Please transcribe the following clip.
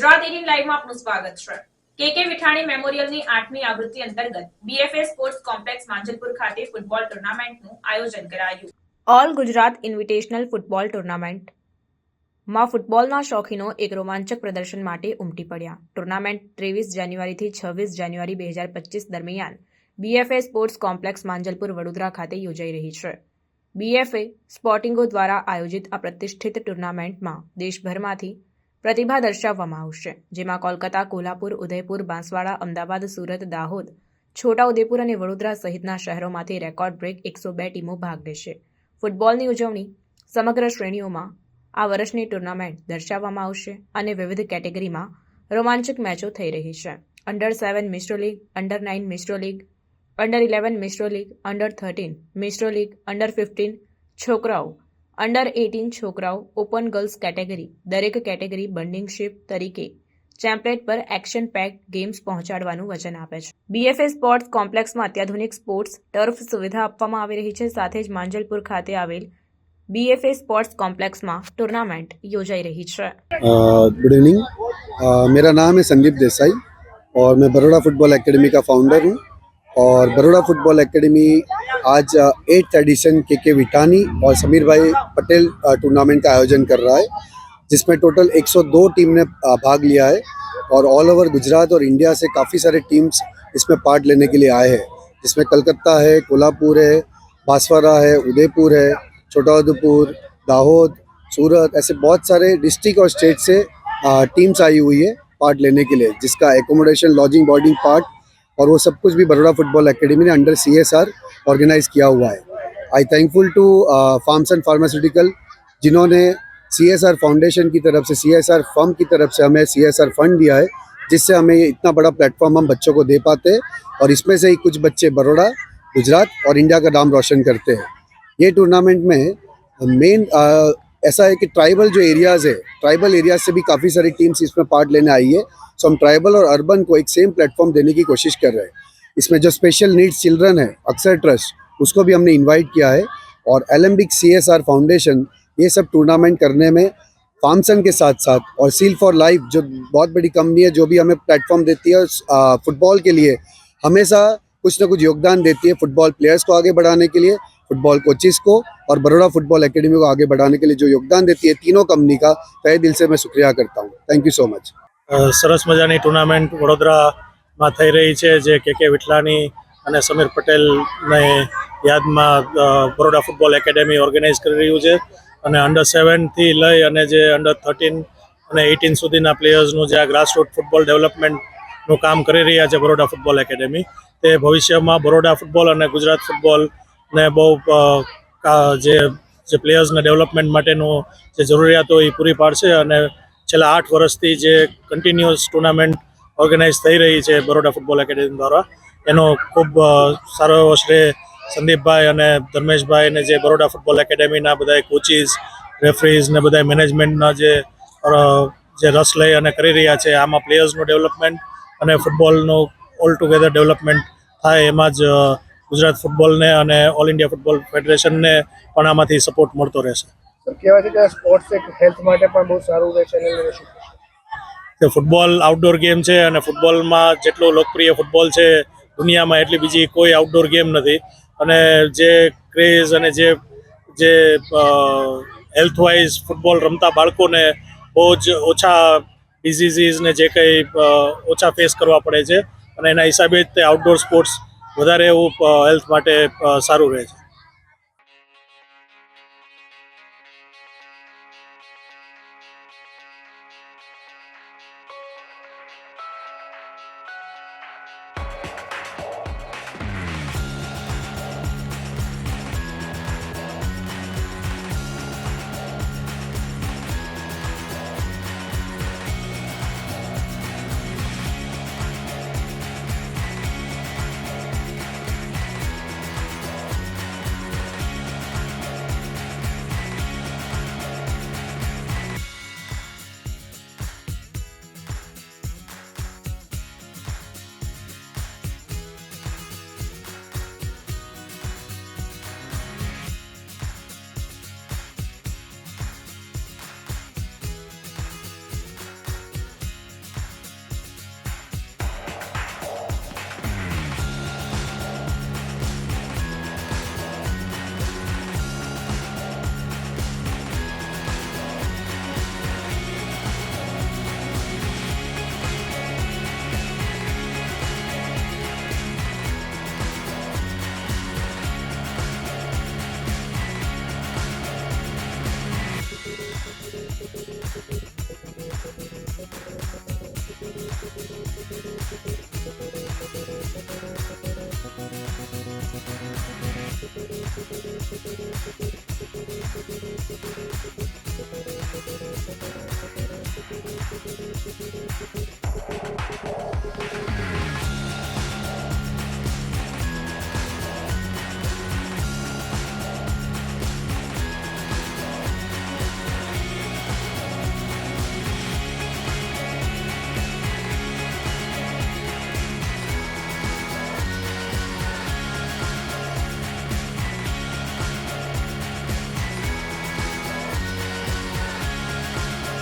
Gujarat eighteen લાઈવમાં આપનું સ્વાગત છે. કે કે વિઠાણી મેમોરિયલની આઠમી આવૃત્તિ અંતર્ગત બીએફએ સ્પોર્ટ્સ કોમ્પ્લેક્સ માંજલપુર ખાતે ફૂટબોલ ટુર્નામેન્ટનું આયોજન કરાયું. ઓલ ગુજરાત ઇન્વિટેશનલ ફૂટબોલ ટુર્નામેન્ટમાં ફૂટબોલના શોખીનો એક રોમાંચક પ્રદર્શન માટે ઉમટી પડ્યા. ટુર્નામેન્ટ ત્રેવીસ જાન્યુઆરીથી છવ્વીસ જાન્યુઆરી બે હજાર પચીસ દરમિયાન BFA sports complex Manjalpur Vadodara ખાતે યોજાઈ રહી છે. બીએફએ સ્પોર્ટિંગો દ્વારા આયોજિત આ પ્રતિષ્ઠિત ટુર્નામેન્ટમાં દેશભરમાંથી પ્રતિભા દર્શાવવામાં આવશે, જેમાં કોલકાતા, કોલ્હાપુર, ઉદયપુર, બાંસવાડા, અમદાવાદ, સુરત, દાહોદ, છોટાઉદેપુર અને વડોદરા સહિતના શહેરોમાંથી રેકોર્ડ બ્રેક એકસો બે ટીમો ભાગ લેશે. ફૂટબોલની ઉજવણી સમગ્ર શ્રેણીઓમાં આ વર્ષની ટુર્નામેન્ટ દર્શાવવામાં આવશે અને વિવિધ કેટેગરીમાં રોમાંચક મેચો થઈ રહી છે. Under seven maestro league under nine maestro league under eleven maestro league under thirteen maestro league under fifteen છોકરાઓ અંડર એટીન છોકરાઓ ઓપન ગર્લ્સ કેટેગરી દરેક કેટેગરી બંડિંગશીપ તરીકે ચેમ્પલેટ પર એક્શન પેક ગેમ્સ પહોંચાડવાનું વચન આપે છે બીએફએ સ્પોર્ટ્સ કોમ્પ્લેક્સમાં અત્યાધુનિક સ્પોર્ટ્સ ટર્ફ સુવિધા આપવામાં આવી રહી છે સાથે જ માંજલપુર ખાતે આવેલ બીએફએ સ્પોર્ટ્સ કોમ્પ્લેક્સમાં ટુર્નામેન્ટ યોજાઈ રહી છે गुड इवनिंग मेरा नाम है संदीप देसाई और मैं बड़ोड़ा फुटबॉल एकेडमी का फाउंडर हूँ और बड़ोड़ा फुटबॉल एकेडमी आज एट्थ एडिशन के के विटानी और समीर भाई पटेल टूर्नामेंट का आयोजन कर रहा है, जिसमें टोटल 102 टीम ने भाग लिया है और ऑल ओवर गुजरात और इंडिया से काफ़ी सारे टीम्स इसमें पार्ट लेने के लिए आए हैं, जिसमें कलकत्ता है, कोल्हापुर है, बांसवाड़ा है, उदयपुर है छोटाउदेपुर दाहोद, सूरत, ऐसे बहुत सारे डिस्ट्रिक्ट और स्टेट से टीम्स आई हुई है पार्ट लेने के लिए, जिसका एकोमोडेशन लॉजिंग बोर्डिंग पार्ट और वो सब कुछ भी बड़ोड़ा फुटबॉल एकेडमी ने under C S R organize किया हुआ है। I thankful to farms and pharmaceutical जिन्होंने सी एस आर फाउंडेशन की तरफ़ से सी एस आर फर्म की तरफ़ से हमें सी एस आर फंड दिया है, जिससे हमें इतना बड़ा प्लेटफॉर्म हम बच्चों को दे पाते हैं और इसमें से ही कुछ बच्चे बड़ोड़ा गुजरात और इंडिया का नाम रोशन करते हैं। ये टूर्नामेंट में मेन ऐसा है कि ट्राइबल जो एरियाज़ है ट्राइबल एरियाज़ से भी काफ़ी सारी टीम्स इसमें पार्ट लेने आई है। सो हम ट्राइबल और अर्बन को एक सेम प्लेटफॉर्म देने की कोशिश कर रहे हैं। इसमें जो स्पेशल नीड्स चिल्ड्रन है अक्सर ट्रस्ट उसको भी हमने इन्वाइट किया है। और एलम्बिक सी फाउंडेशन ये सब टूर्नामेंट करने में फार्मसन के साथ साथ और सील फॉर लाइफ जो बहुत बड़ी कंपनी है, जो भी हमें प्लेटफॉर्म देती है फुटबॉल के लिए, हमेशा कुछ ना कुछ योगदान देती है फुटबॉल प्लेयर्स को आगे बढ़ाने के लिए। फुटबॉल कोचिस को और बड़ोड़ा फुटबॉल एकेडमी को आगे बढ़ाने के लिए जो योगदान देती है तीनों कंपनी का तहे दिल से मैं शुक्रिया करता हूँ थैंक यू सो मच અ, સરસ મજાની ટુર્નામેન્ટ વડોદરામાં થઈ રહી છે જે કે કે વિઠલાની અને સમીર પટેલને યાદમાં અ, બરોડા ફૂટબોલ એકેડેમી ઓર્ગેનાઇઝ કરી રહ્યું છે અને અંડર સેવનથી લઈ અને જે અંડર થર્ટીન અને એટીન સુધીના પ્લેયર્સનું જે આ ગ્રાસરૂટ ફૂટબોલ ડેવલપમેન્ટનું કામ કરી રહ્યા છે બરોડા ફૂટબોલ એકેડેમી તે ભવિષ્યમાં બરોડા ફૂટબોલ અને ગુજરાત ફૂટબોલને બહુ જે જે પ્લેયર્સને ડેવલપમેન્ટ માટેનું જે જરૂરિયાતો એ પૂરી પાડશે અને છેલ્લા આઠ વર્ષથી જે કન્ટિન્યુઅસ ટુર્નામેન્ટ ઓર્ગેનાઇઝ થઈ રહી છે બરોડા ફૂટબોલ એકેડેમી દ્વારા, એનો ખૂબ સારો એવો શ્રેય સંદીપભાઈ અને ધર્મેશભાઈ અને જે બરોડા ફૂટબોલ એકેડેમીના બધા કોચિસ રેફરીઝ ને બધા મેનેજમેન્ટના જે જે રસ લઈ અને કરી રહ્યા છે, આમાં પ્લેયર્સનું ડેવલપમેન્ટ અને ફૂટબોલનું ઓલ ટુગેધર ડેવલપમેન્ટ થાય એમાં જ ગુજરાત ફૂટબોલને અને ઓલ ઇન્ડિયા ફૂટબોલ ફેડરેશનને પણ આમાંથી સપોર્ટ મળતો રહેશે. કહેવાય છે કે સ્પોર્ટ્સ એક હેલ્થ માટે પણ બહુ સારું રહે છે અને એને શું કે ફૂટબોલ આઉટડોર ગેમ છે અને ફૂટબોલમાં જેટલું લોકપ્રિય ફૂટબોલ છે દુનિયામાં એટલી બીજી કોઈ આઉટડોર ગેમ નથી. અને જે ક્રેઝ અને જે જે હેલ્થ વાઇઝ ફૂટબોલ રમતા બાળકોને બહુ જ ઓછા ડિઝીઝીસને જે કંઈ ઓછા ફેસ કરવા પડે છે. અને એના હિસાબે જ તે આઉટડોર સ્પોર્ટ્સ વધારે એવું હેલ્થ માટે સારું રહે છે.